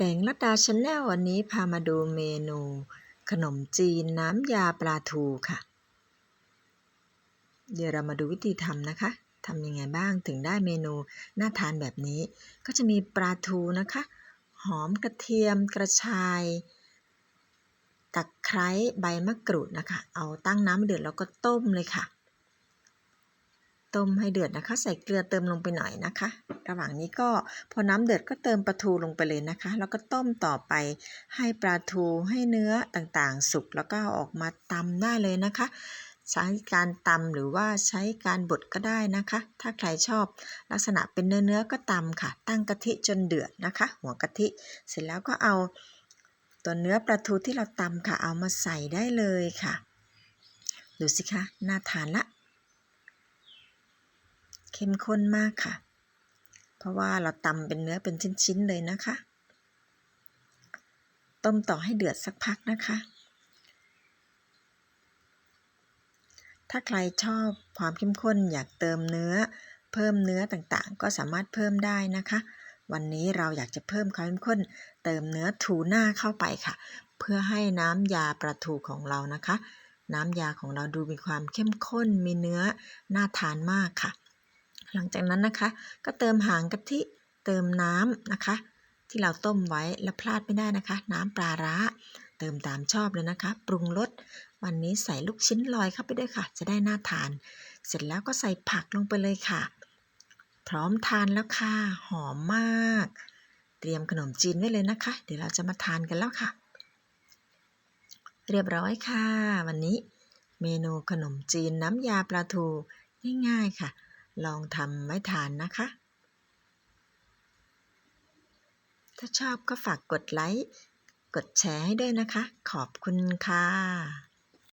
แดงลัดดาชาแนลวันนี้พามาดูเมนู ขนมจีนน้ำยาปลาทูค่ะ เดี๋ยวเรามาดูวิธีทำนะคะทำยังไงบ้างถึงได้เมนูน่าทานแบบนี้ ก็จะมีปลาทูนะคะ หอมกระเทียมกระชาย ตะไคร้ใบมะกรูดนะคะ เอาตั้งน้ำเดือดแล้วก็ต้มเลยค่ะ ต้มให้เดือดนะคะ ใส่เกลือเติมลงไปหน่อยนะคะ ระหว่างนี้ก็พอน้ำเดือดก็เติมปลาทูลงไปเลยนะคะ แล้วก็ต้มต่อไปให้ปลาทูให้เนื้อต่างๆ สุกแล้วก็ออกมาตำได้เลยนะคะ ใช้การตำหรือว่าใช้การบดก็ได้นะคะ ถ้าใครชอบลักษณะเป็นเนื้อเนื้อก็ตำค่ะ ตั้งกะทิจนเดือดนะคะ หัวกะทิ เสร็จแล้วก็เอาตัวเนื้อปลาทูที่เราตำค่ะ เอามาใส่ได้เลยค่ะ ดูสิคะน่าทานละ เข้มข้นมากค่ะ เพราะว่าเราตำเป็นเนื้อเป็นชิ้นๆเลยนะคะ ต้มต่อให้เดือดสักพักนะคะ ถ้าใครชอบความเข้มข้นอยากเติมเนื้อ เพิ่มเนื้อต่างๆ ก็สามารถเพิ่มได้นะคะ วันนี้เราอยากจะเพิ่มความเข้มข้น เติมเนื้อทูน่าเข้าไปค่ะ เพื่อให้น้ำยาปลาทูของเรานะคะน้ำยาของเราดูมีความเข้มข้น มีเนื้อ น่าทานมากค่ะ หลังจากนั้นนะคะ ก็เติมหางกะทิเติมน้ำนะคะ ที่เราต้มไว้และพลาดไม่ได้นะคะ น้ำปลาร้า เติมตามชอบเลยนะคะ ปรุงรสวันนี้ใส่ลูกชิ้นลอยเข้าไปด้วยค่ะ จะได้น่าทาน เสร็จแล้วก็ใส่ผักลงไปเลยค่ะ พร้อมทานแล้วค่ะ หอมมาก เตรียมขนมจีนไว้เลยนะคะ เดี๋ยวเราจะมาทานกันแล้วค่ะ เรียบร้อยค่ะ วันนี้เมนูขนมจีนน้ำยาปลาทูง่ายๆค่ะ ลองทำไม้ทานนะคะ ถ้าชอบก็ฝากกดไลค์ กดแชร์ให้ด้วยนะคะ ขอบคุณค่ะ